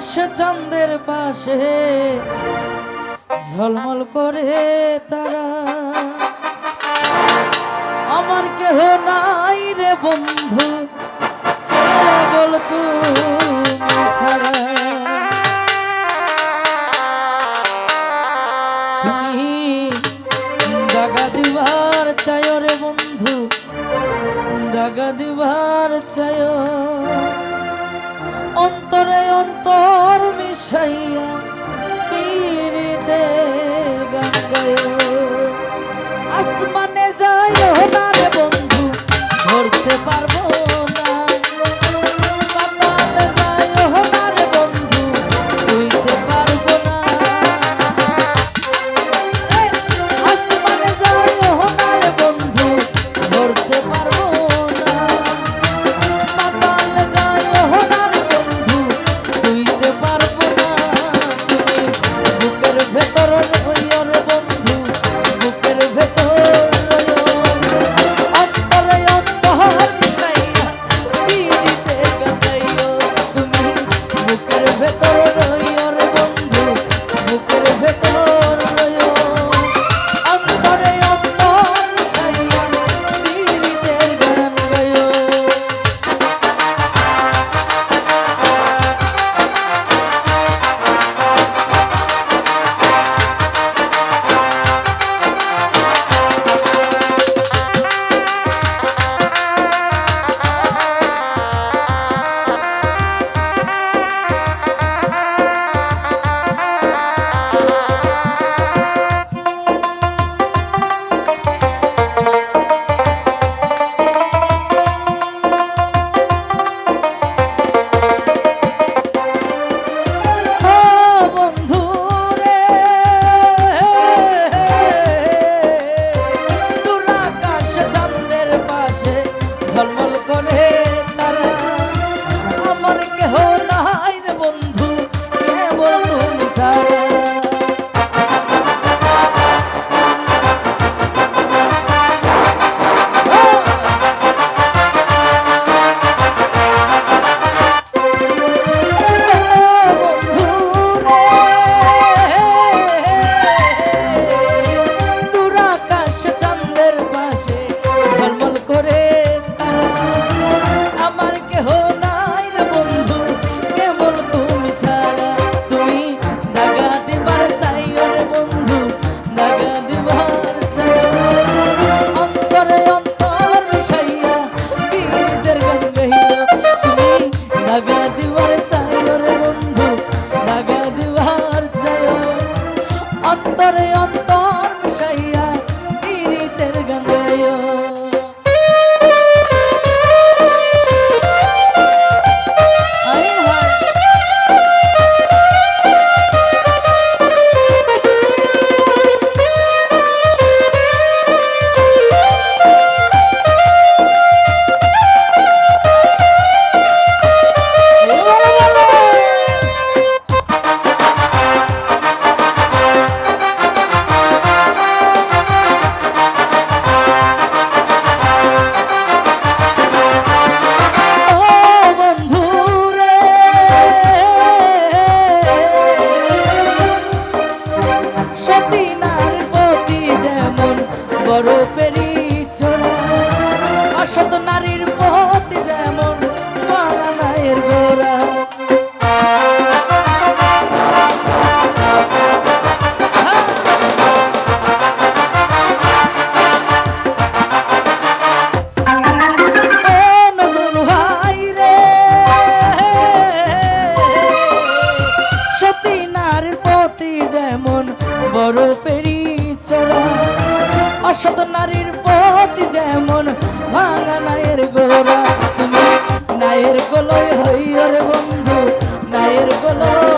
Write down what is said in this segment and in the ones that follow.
সে চন্দ্রের পাশে ঝলমল করে তারা। আমার কেহ নাই রে বন্ধু বল তুমি ছাড়া। দাগা দিবার চায় রে বন্ধু দাগা দিবার চায়। অন্তরে অন্তর মিশাইয়া পীরিতের গান গায় বরফেরই চড়া। অসত নারীর পথ যেমন ভাঙা নায়ের গোড়া। নায়ের গোলয় হইয়র বন্ধু, নায়ের গোলয়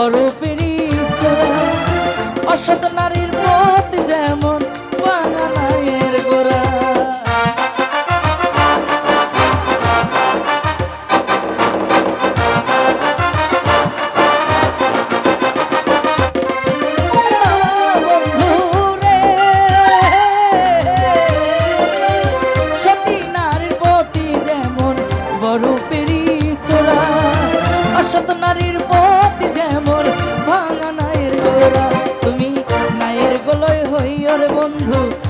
বড় পেরিয়েছে অসৎ নারীর পথ যেমন বন্ধু